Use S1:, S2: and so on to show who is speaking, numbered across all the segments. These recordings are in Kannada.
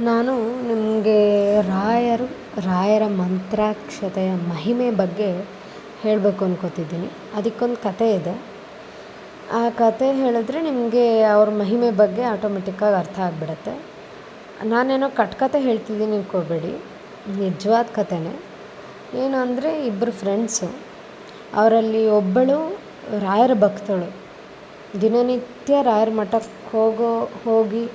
S1: ನಾನು ನಿಮಗೆ ರಾಯರು, ರಾಯರ ಮಂತ್ರಾಕ್ಷತೆಯ ಮಹಿಮೆ ಬಗ್ಗೆ ಹೇಳಬೇಕು ಅನ್ಕೋತಿದ್ದೀನಿ. ಅದಕ್ಕೊಂದು ಕತೆ ಇದೆ. ಆ ಕತೆ ಹೇಳಿದ್ರೆ ನಿಮಗೆ ಅವ್ರ ಮಹಿಮೆ ಬಗ್ಗೆ ಆಟೋಮೆಟಿಕ್ಕಾಗಿ ಅರ್ಥ ಆಗಿಬಿಡತ್ತೆ. ನಾನೇನೋ ಕಟ್ಕತೆ ಹೇಳ್ತಿದ್ದೀನಿ ಅನ್ಕೋಬೇಡಿ ನಿಜವಾದ ಕತೆನೇ ಏನು ಅಂದರೆ ಇಬ್ಬರು ಫ್ರೆಂಡ್ಸು ಅವರಲ್ಲಿ ಒಬ್ಬಳು ರಾಯರ ಭಕ್ತಳು. ದಿನನಿತ್ಯ ರಾಯರ ಮಠಕ್ಕೆ ಹೋಗೋ, ಹೋಗಿ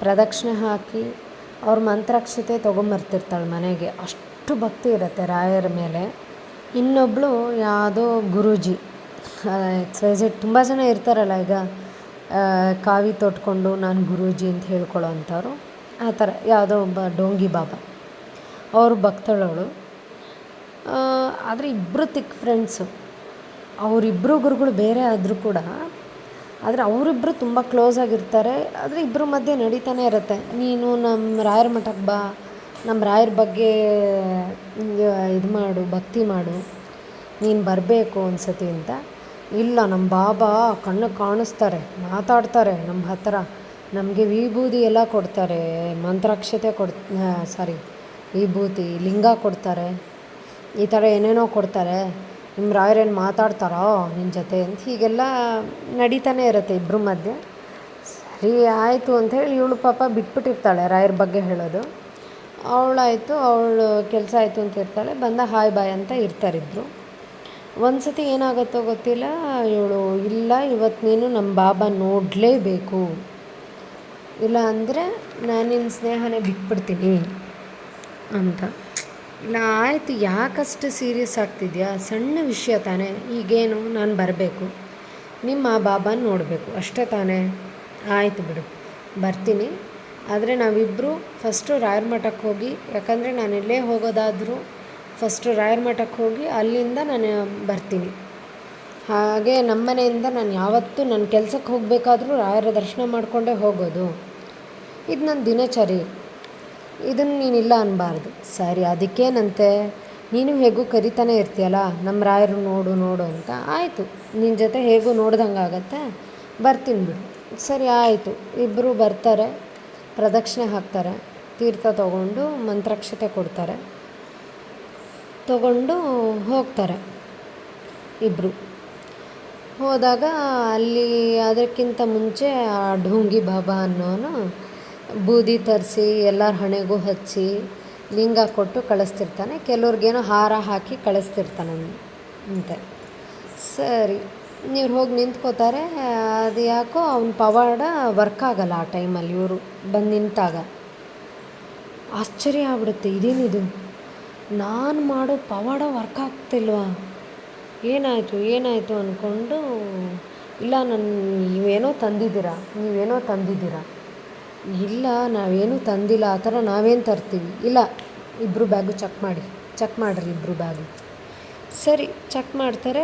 S1: ಪ್ರದಕ್ಷಿಣೆ ಹಾಕಿ ಅವ್ರ ಮಂತ್ರಾಕ್ಷತೆ ತೊಗೊಂಬರ್ತಿರ್ತಾಳೆ ಮನೆಗೆ. ಅಷ್ಟು ಭಕ್ತಿ ಇರುತ್ತೆ ರಾಯರ ಮೇಲೆ. ಇನ್ನೊಬ್ಬಳು ಯಾವುದೋ ಗುರೂಜಿ. ಎಕ್ಸೈಸ್ ತುಂಬ ಜನ ಇರ್ತಾರಲ್ಲ ಈಗ. ಕಾವಿ ತೊಟ್ಕೊಂಡು ನಾನು ಗುರೂಜಿ ಅಂತ ಹೇಳ್ಕೊಳ್ಳೋ ಅಂಥವ್ರು. ಆ ಥರ ಯಾವುದೋ ಒಬ್ಬ ಡೋಂಗಿ ಬಾಬಾ. ಅವರು ಭಕ್ತಳವಳು. ಆದರೆ ಇಬ್ಬರು ತಿಕ್ ಫ್ರೆಂಡ್ಸು ಅವರಿಬ್ಬರು ಗುರುಗಳು ಬೇರೆ ಆದರೂ ಕೂಡ ಆದರೆ ಅವರಿಬ್ಬರು ತುಂಬ ಕ್ಲೋಸ್ ಆಗಿರ್ತಾರೆ. ಆದರೆ ಇಬ್ಬರ ಮಧ್ಯೆ ನಡೀತಾನೆ ಇರುತ್ತೆ. ನೀನು ನಮ್ಮ ರಾಯರ ಮಠಕ್ಕೆ ಬಾ ನಮ್ಮ ರಾಯರ ಬಗ್ಗೆ ಇದು ಮಾಡು, ಭಕ್ತಿ ಮಾಡು, ನೀನು ಬರಬೇಕು ಒಂದ್ಸತಿ ಅಂತ. ಇಲ್ಲ ನಮ್ಮ ಬಾಬಾ ಕಣ್ಣು ಕಾಣಿಸ್ತಾರೆ, ಮಾತಾಡ್ತಾರೆ ನಮ್ಮ ಹತ್ರ. ನಮಗೆ ವಿಭೂತಿ ಎಲ್ಲ ಕೊಡ್ತಾರೆ, ಮಂತ್ರಾಕ್ಷತೆ ಕೊಡ್ ಸಾರಿ ವಿಭೂತಿ, ಲಿಂಗ ಕೊಡ್ತಾರೆ. ಈ ಥರ ಏನೇನೋ ಕೊಡ್ತಾರೆ. ನಿಮ್ಮ ರಾಯರೇನು ಮಾತಾಡ್ತಾರೋ ನಿನ್ನ ಜೊತೆ ಅಂತ ಹೀಗೆಲ್ಲ ನಡೀತಾನೆ ಇರುತ್ತೆ ಇಬ್ಬರ ಮಧ್ಯೆ. ಸರಿ ಆಯಿತು ಅಂಥೇಳಿ ಇವಳು ಪಾಪ ಬಿಟ್ಬಿಟ್ಟಿರ್ತಾಳೆ ರಾಯರ ಬಗ್ಗೆ ಹೇಳೋದು. ಅವಳಾಯಿತು, ಅವಳು ಕೆಲಸ ಆಯಿತು ಅಂತ ಇರ್ತಾಳೆ. ಬಂದ ಹಾಯ್ ಬಾಯ್ ಅಂತ ಇರ್ತಾರಿದ್ರು ಒಂದು ಸತಿ ಏನಾಗುತ್ತೋ ಗೊತ್ತಿಲ್ಲ. ಇವಳು, ಇಲ್ಲ, ಇವತ್ತು ನೀನು ನಮ್ಮ ಬಾಬಾ ನೋಡಲೇಬೇಕು. ಇಲ್ಲ ಅಂದರೆ ನಾನು ನಿನ್ನ ಸ್ನೇಹನೇ ಬಿಟ್ಬಿಡ್ತೀನಿ ಅಂತ. ಇಲ್ಲ ಆಯಿತು ಯಾಕಷ್ಟು ಸೀರಿಯಸ್ ಆಗ್ತಿದ್ಯಾ? ಸಣ್ಣ ವಿಷಯ ತಾನೇ. ಈಗೇನು ನಾನು ಬರಬೇಕು. ನಿಮ್ಮ ಬಾಬಾನ ನೋಡಬೇಕು. ಅಷ್ಟೇ ತಾನೇ. ಆಯಿತು ಬಿಡು. ಬರ್ತೀನಿ. ಆದರೆ ನಾವಿಬ್ಬರು ಫಸ್ಟು ರಾಯರ ಮಠಕ್ಕೆ ಹೋಗಿ, ಯಾಕಂದರೆ ನಾನು ಎಲ್ಲೇ ಹೋಗೋದಾದರೂ ಫಸ್ಟು ರಾಯರ ಮಠಕ್ಕೆ ಹೋಗಿ ಅಲ್ಲಿಂದ ನಾನು ಬರ್ತೀನಿ. ಹಾಗೆ ನಮ್ಮ ಮನೆಯಿಂದ ನಾನು ಯಾವತ್ತೂ ನನ್ನ ಕೆಲಸಕ್ಕೆ ಹೋಗಬೇಕಾದ್ರೂ ರಾಯರ ದರ್ಶನ ಮಾಡಿಕೊಂಡೇ ಹೋಗೋದು. ಇದು ನನ್ನ ದಿನಚರಿ. ಇದನ್ನು ನೀನಿಲ್ಲ ಅನ್ನಬಾರ್ದು ಸರಿ, ಅದಕ್ಕೇನಂತೆ? ನೀನು ಹೇಗೂ ಕರಿತಾನೆ ಇರ್ತೀಯಲ್ಲ ನಮ್ಮ ರಾಯರು ನೋಡು ನೋಡು ಅಂತ. ಆಯಿತು ನಿನ್ನ ಜೊತೆ ಹೇಗೂ ನೋಡ್ದಂಗೆ ಆಗತ್ತೆ ಬರ್ತೀನಿ ಬಿಡು. ಸರಿ, ಆಯಿತು. ಇಬ್ಬರು ಬರ್ತಾರೆ, ಪ್ರದಕ್ಷಿಣೆ ಹಾಕ್ತಾರೆ. ತೀರ್ಥ ತಗೊಂಡು ಮಂತ್ರಾಕ್ಷತೆ ಕೊಡ್ತಾರೆ. ತಗೊಂಡು ಹೋಗ್ತಾರೆ ಇಬ್ಬರು ಹೋದಾಗ ಅಲ್ಲಿ ಅದಕ್ಕಿಂತ ಮುಂಚೆ ಆ ಢೋಂಗಿ ಬಾಬಾ ಅನ್ನೋನು ಬೂದಿ ತರಿಸಿ, ಎಲ್ಲರ ಹಣೆಗೂ ಹಚ್ಚಿ, ಲಿಂಗ ಕೊಟ್ಟು ಕಳಿಸ್ತಿರ್ತಾನೆ. ಕೆಲವ್ರಿಗೇನೋ ಹಾರ ಹಾಕಿ ಕಳಿಸ್ತಿರ್ತಾನೆ ಅಂತೆ. ಸರಿ. ನೀವ್ರು ಹೋಗಿ ನಿಂತ್ಕೋತಾರೆ. ಅದು ಯಾಕೋ ಅವ್ನ ಪವಾಡ ವರ್ಕ್ ಆಗಲ್ಲ ಆ ಟೈಮಲ್ಲಿ ಇವರು ಬಂದು ನಿಂತಾಗ. ಆಶ್ಚರ್ಯ ಆಗ್ಬಿಡುತ್ತೆ, ಇದೇನಿದು? ನಾನು ಮಾಡೋ ಪವಾಡ ವರ್ಕ್ ಆಗ್ತಿಲ್ವಾ? ಏನಾಯಿತು ಏನಾಯಿತು ಅಂದ್ಕೊಂಡು ಇಲ್ಲ ನನ್ನ ನೀವೇನೋ ತಂದಿದ್ದೀರಾ ನೀವೇನೋ ತಂದಿದ್ದೀರಾ. ಇಲ್ಲ, ನಾವೇನು ತಂದಿಲ್ಲ, ಆ ಥರ ನಾವೇನು ತರ್ತೀವಿ. ಇಲ್ಲ ಇಬ್ಬರು ಬ್ಯಾಗು ಚೆಕ್ ಮಾಡಿ. ಚೆಕ್ ಮಾಡಿರಿ ಇಬ್ಬರು ಬ್ಯಾಗು. ಸರಿ ಚೆಕ್ ಮಾಡ್ತಾರೆ.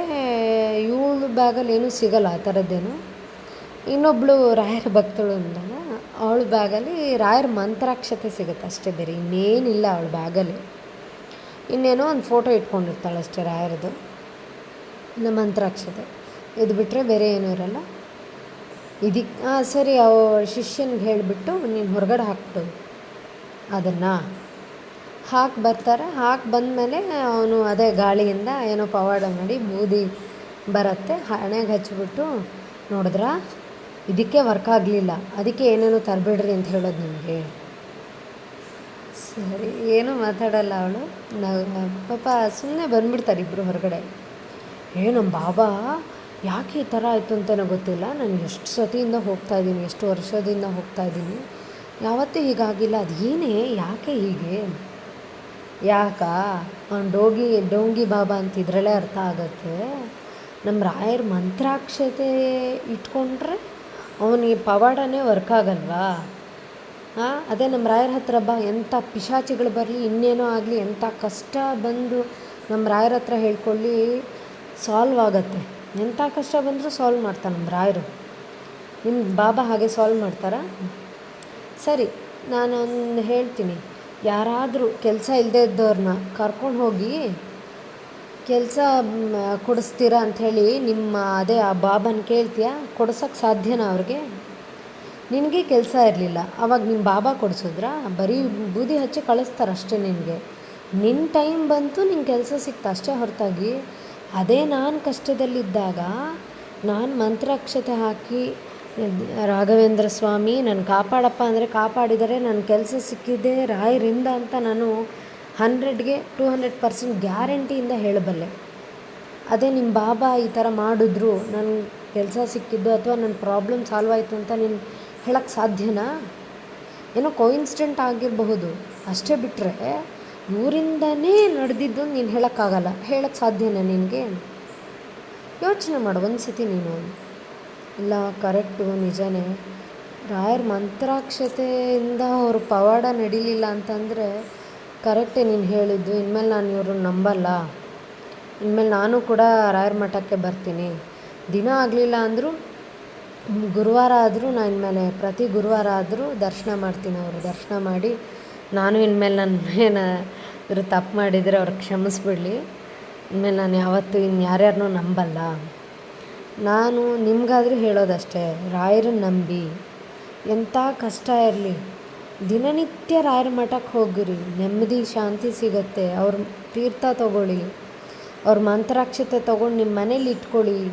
S1: ಇವಳು ಬ್ಯಾಗಲ್ಲಿ ಏನೂ ಸಿಗಲ್ಲ, ಆ ಥರದ್ದೇನು. ಇನ್ನೊಬ್ಬಳು ರಾಯರ ಭಕ್ತಳು ಅಂದಾಗ ಅವಳ ಬ್ಯಾಗಲ್ಲಿ ರಾಯರ ಮಂತ್ರಾಕ್ಷತೆ ಸಿಗುತ್ತೆ ಅಷ್ಟೇ, ಬೇರೆ ಇನ್ನೇನಿಲ್ಲ ಅವಳ ಬ್ಯಾಗಲ್ಲಿ. ಇನ್ನೇನೋ ಒಂದು ಫೋಟೋ ಇಟ್ಕೊಂಡಿರ್ತಾಳೆ ಅಷ್ಟೇ ರಾಯರದು. ಇನ್ನು ಮಂತ್ರಾಕ್ಷತೆ. ಇದು ಬಿಟ್ಟರೆ ಬೇರೆ ಏನೂ ಇರಲ್ಲ. ಇದಕ್ಕೆ ಹಾಂ ಸರಿ, ಅವ ಶಿಷ್ಯನಿಗೆ ಹೇಳಿಬಿಟ್ಟು ನೀನು ಹೊರಗಡೆ ಹಾಕ್ಬಿಟ್ಟು ಅದನ್ನು ಹಾಕಿ ಬರ್ತಾರೆ. ಹಾಕಿ ಬಂದಮೇಲೆ ಅವನು ಅದೇ ಗಾಳಿಯಿಂದ ಏನೋ ಪವಾಡ ಮಾಡಿ ಬೂದಿ ಬರುತ್ತೆ. ಹಣೆಗೆ ಹಚ್ಚಿಬಿಟ್ಟು ನೋಡಿದ್ರಾ, ಇದಕ್ಕೆ ವರ್ಕ್ ಆಗಲಿಲ್ಲ. ಅದಕ್ಕೆ ಏನೇನೋ ತರಬೇಡ್ರಿ ಅಂತ ಹೇಳೋದು ನಿಮಗೆ. ಸರಿ, ಏನೂ ಮಾತಾಡಲ್ಲ ಅವಳು. ನಾವು ಪಾಪ ಸುಮ್ಮನೆ ಬಂದ್ಬಿಡ್ತಾರೆ ಇಬ್ಬರು ಹೊರಗಡೆ. ಏ ಬಾಬಾ ಯಾಕೆ ಈ ಥರ ಆಯಿತು ಅಂತಲೇ ಗೊತ್ತಿಲ್ಲ. ನಾನು ಎಷ್ಟು ಸತಿಯಿಂದ ಹೋಗ್ತಾ ಇದ್ದೀನಿ, ಎಷ್ಟು ವರ್ಷದಿಂದ ಹೋಗ್ತಾ ಇದ್ದೀನಿ. ಯಾವತ್ತೂ ಹೀಗಾಗಿಲ್ಲ ಅದು ಏನೇ, ಯಾಕೆ ಹೀಗೆ? ಯಾಕಾ? ಅವ್ನು ಡೋಗಿ, ಡೋಂಗಿ ಬಾಬಾ ಅಂತ ಇದರಲ್ಲೇ ಅರ್ಥ ಆಗುತ್ತೆ. ನಮ್ಮ ರಾಯರ ಮಂತ್ರಾಕ್ಷತೆ ಇಟ್ಕೊಂಡ್ರೆ ಅವನಿಗೆ ಪವಾಡನೇ ವರ್ಕ್ ಆಗಲ್ವಾ? ಹಾಂ ಅದೇ ನಮ್ಮ ರಾಯರ ಹತ್ರ ಬಾ, ಎಂಥ ಪಿಶಾಚಿಗಳು ಬರಲಿ, ಇನ್ನೇನೋ ಆಗಲಿ, ಎಂಥ ಕಷ್ಟ ಬಂದು ನಮ್ಮ ರಾಯರ ಹತ್ರ ಹೇಳ್ಕೊಳ್ಳಿ, ಸಾಲ್ವ್ ಆಗುತ್ತೆ. ಎಂಥ ಕಷ್ಟ ಬಂದರೂ ಸಾಲ್ವ್ ಮಾಡ್ತಾನೆ ನಮ್ಮ ರಾಯರು. ನಿಮ್ಮ ಬಾಬಾ ಹಾಗೆ ಸಾಲ್ವ್ ಮಾಡ್ತಾರಾ? ಸರಿ, ನಾನೊಂದು ಹೇಳ್ತೀನಿ. ಯಾರಾದರೂ ಕೆಲಸ ಇಲ್ಲದೆ ಇದ್ದವ್ರನ್ನ ಕರ್ಕೊಂಡು ಹೋಗಿ ಕೆಲಸ ಕೊಡಿಸ್ತೀರಾ ಅಂಥೇಳಿ ನಿಮ್ಮ, ಅದೇ ಆ ಬಾಬನ ಕೇಳ್ತೀಯಾ? ಕೊಡ್ಸೋಕ್ಕೆ ಸಾಧ್ಯನಾ ಅವ್ರಿಗೆ? ನಿನಗೆ ಕೆಲಸ ಇರಲಿಲ್ಲ, ಅವಾಗ ನಿಮ್ಮ ಬಾಬಾ ಕೊಡಿಸಿದ್ರಾ? ಬರೀ ಬೂದಿ ಹಚ್ಚಿ ಕಳಿಸ್ತಾರೆ ಅಷ್ಟೇ ನಿನಗೆ. ನಿನ್ನ ಟೈಮ್ ಬಂತು ನಿಂಗೆ ಕೆಲಸ ಸಿಕ್ತು, ಅಷ್ಟೇ ಹೊರತಾಗಿ. ಅದೇ ನಾನು ಕಷ್ಟದಲ್ಲಿದ್ದಾಗ ನಾನು ಮಂತ್ರಾಕ್ಷತೆ ಹಾಕಿ, ರಾಘವೇಂದ್ರ ಸ್ವಾಮಿ ನನ್ನ ಕಾಪಾಡಪ್ಪ ಅಂದರೆ ಕಾಪಾಡಿದರೆ ನನ್ನ ಕೆಲಸ ಸಿಕ್ಕಿದೆ ರಾಯರಿಂದ ಅಂತ ನಾನು ಹಂಡ್ರೆಡ್ಗೆ ಟೂ ಹಂಡ್ರೆಡ್ ಪರ್ಸೆಂಟ್ ಗ್ಯಾರಂಟಿಯಿಂದ ಹೇಳಬಲ್ಲೆ. ಅದೇ ನಿಮ್ಮ ಬಾಬಾ ಈ ಥರ ಮಾಡಿದ್ರು ನನ್ನ ಕೆಲಸ ಸಿಕ್ಕಿದ್ದು ಅಥವಾ ನನ್ನ ಪ್ರಾಬ್ಲಮ್ ಸಾಲ್ವ್ ಆಯಿತು ಅಂತ ನೀನು ಹೇಳಕ್ಕೆ ಸಾಧ್ಯನಾ? ಏನೋ ಕೋಇನ್ಸಿಡೆಂಟ್ ಆಗಿರಬಹುದು. ಅಷ್ಟೇ ಬಿಟ್ಟರೆ ಇವರಿಂದನೇ ನಡೆದಿದ್ದು ನೀನು ಹೇಳೋಕ್ಕಾಗಲ್ಲ. ಹೇಳಕ್ಕೆ ಸಾಧ್ಯನಾ ನಿನಗೆ? ಯೋಚನೆ ಮಾಡು, ಒಂದು ಸತಿ ನೀನು. ಇಲ್ಲ, ಕರೆಕ್ಟು, ನಿಜನೇ. ರಾಯರ ಮಂತ್ರಾಕ್ಷತೆಯಿಂದ ಅವ್ರ ಪವಾಡ ನಡೀಲಿಲ್ಲ ಅಂತಂದರೆ ಕರೆಕ್ಟೇ ನೀನು ಹೇಳಿದ್ದು, ಇನ್ಮೇಲೆ ನಾನು ಇವ್ರನ್ನ ನಂಬಲ್ಲ. ಇನ್ಮೇಲೆ ನಾನು ಕೂಡ ರಾಯರ ಮಠಕ್ಕೆ ಬರ್ತೀನಿ. ದಿನ ಆಗಲಿಲ್ಲ ಅಂದರೂ, ಗುರುವಾರ ಆದರೂ ನಾನು ಇನ್ಮೇಲೆ ಪ್ರತಿ ಗುರುವಾರ ಆದರೂ ದರ್ಶನ ಮಾಡ್ತೀನಿ ಅವರು. ದರ್ಶನ ಮಾಡಿ ನಾನು ಇನ್ಮೇಲೆ ನನ್ನ ಏನಾದರೂ ತಪ್ಪು ಮಾಡಿದರೆ ಅವ್ರು ಕ್ಷಮಿಸ್ಬಿಡಲಿ. ಇನ್ಮೇಲೆ ನಾನು ಯಾವತ್ತೂ ಇನ್ನು ಯಾರ್ಯಾರನ್ನೂ ನಂಬಲ್ಲ. ನಾನು ನಿಮಗಾದರೂ ಹೇಳೋದಷ್ಟೇ, ರಾಯರನ್ನ ನಂಬಿ. ಎಂಥ ಕಷ್ಟ ಇರಲಿ. ದಿನನಿತ್ಯ ರಾಯರ ಮಠಕ್ಕೆ ಹೋಗಿರಿ. ನೆಮ್ಮದಿ, ಶಾಂತಿ ಸಿಗುತ್ತೆ. ಅವ್ರ ತೀರ್ಥ ತಗೊಳ್ಳಿ. ಅವ್ರ ಮಂತ್ರಾಕ್ಷತೆ ತೊಗೊಂಡು ನಿಮ್ಮ ಮನೇಲಿ ಇಟ್ಕೊಳ್ಳಿ.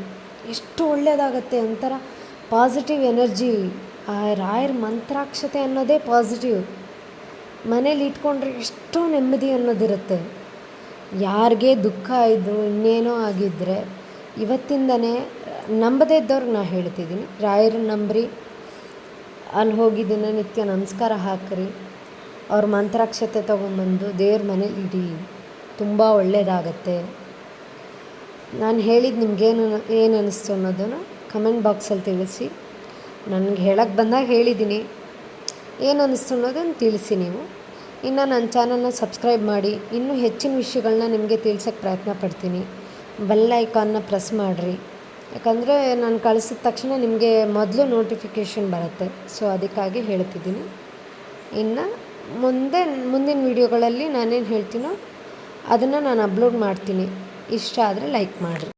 S1: ಎಷ್ಟು ಒಳ್ಳೆಯದಾಗತ್ತೆ ಒಂಥರ ಪಾಸಿಟಿವ್ ಎನರ್ಜಿ ಆ ರಾಯರ ಮಂತ್ರಾಕ್ಷತೆ ಅನ್ನೋದೇ ಪಾಸಿಟಿವ್ ಮನೇಲಿ ಇಟ್ಕೊಂಡ್ರೆ ಎಷ್ಟೋ ನೆಮ್ಮದಿ ಅನ್ನೋದಿರುತ್ತೆ. ಯಾರಿಗೆ ದುಃಖ ಇದ್ದರು ಇನ್ನೇನೋ ಆಗಿದ್ದರೆ ಇವತ್ತಿಂದನೇ ನಂಬದೇ ಇದ್ದವ್ರಿಗೆ ನಾನು ಹೇಳ್ತಿದ್ದೀನಿ. ರಾಯರ ನಂಬ್ರಿ, ಅಲ್ಲಿ ಹೋಗಿ ನಿತ್ಯ ನಮಸ್ಕಾರ ಹಾಕ್ರಿ. ಅವ್ರ ಮಂತ್ರಾಕ್ಷತೆ ತೊಗೊಂಬಂದು ದೇವ್ರ ಮನೇಲಿ ಇಡಿ, ತುಂಬ ಒಳ್ಳೆಯದಾಗತ್ತೆ ನಾನು ಹೇಳಿದ್ದು ನಿಮ್ಗೇನು, ಏನು ಅನ್ನಿಸ್ತು ಅನ್ನೋದನ್ನು ಕಮೆಂಟ್ ಬಾಕ್ಸಲ್ಲಿ ತಿಳಿಸಿ. ನನಗೆ ಹೇಳಕ್ಕೆ ಬಂದಾಗ ಹೇಳಿದ್ದೀನಿ. ಏನು ಅನ್ನಿಸ್ತು ಅನ್ನೋದನ್ನು ತಿಳಿಸಿ ನೀವು. ಇನ್ನು ನನ್ನ ಚಾನಲ್ನ ಸಬ್ಸ್ಕ್ರೈಬ್ ಮಾಡಿ. ಇನ್ನೂ ಹೆಚ್ಚಿನ ವಿಷಯಗಳನ್ನ ನಿಮಗೆ ತಿಳ್ಸೋಕ್ಕೆ ಪ್ರಯತ್ನ ಪಡ್ತೀನಿ. ಬೆಲ್ ಐಕಾನ್ನ ಪ್ರೆಸ್ ಮಾಡಿರಿ. ಯಾಕಂದರೆ ನಾನು ಕಳಿಸಿದ ತಕ್ಷಣ ನಿಮಗೆ ಮೊದಲು ನೋಟಿಫಿಕೇಷನ್ ಬರುತ್ತೆ. ಸೊ, ಅದಕ್ಕಾಗಿ ಹೇಳ್ತಿದ್ದೀನಿ. ಇನ್ನು ಮುಂದೆ, ಮುಂದಿನ ವೀಡಿಯೋಗಳಲ್ಲಿ ನಾನೇನು ಹೇಳ್ತೀನೋ ಅದನ್ನು ನಾನು ಅಪ್ಲೋಡ್ ಮಾಡ್ತೀನಿ. ಇಷ್ಟ ಆದರೆ ಲೈಕ್ ಮಾಡಿರಿ.